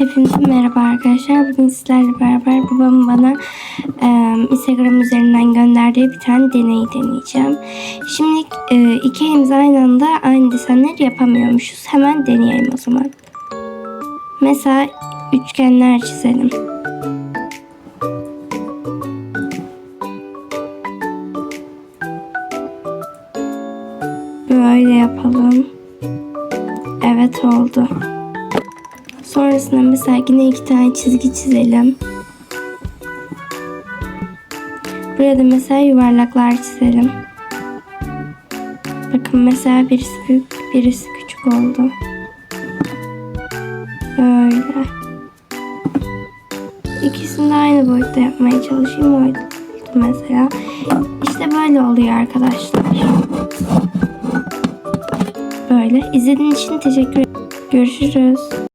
Hepinize merhaba arkadaşlar. Bugün sizlerle beraber babam bana e, Instagram üzerinden gönderdiği bir tane deney deneyeceğim. Şimdi e, iki elimiz aynı anda aynı desenleri yapamıyormuşuz. Hemen deneyelim o zaman. Mesela üçgenler çizelim. Böyle yapalım. Evet oldu. Sonrasında mesela yine iki tane çizgi çizelim. Burada mesela yuvarlaklar çizelim. Bakın mesela birisi büyük, birisi küçük oldu. Böyle. İkisini de aynı boyutta yapmaya çalışayım. Oydu mesela. İşte böyle oluyor arkadaşlar. Böyle. İzlediğiniz için teşekkür ederim. Görüşürüz.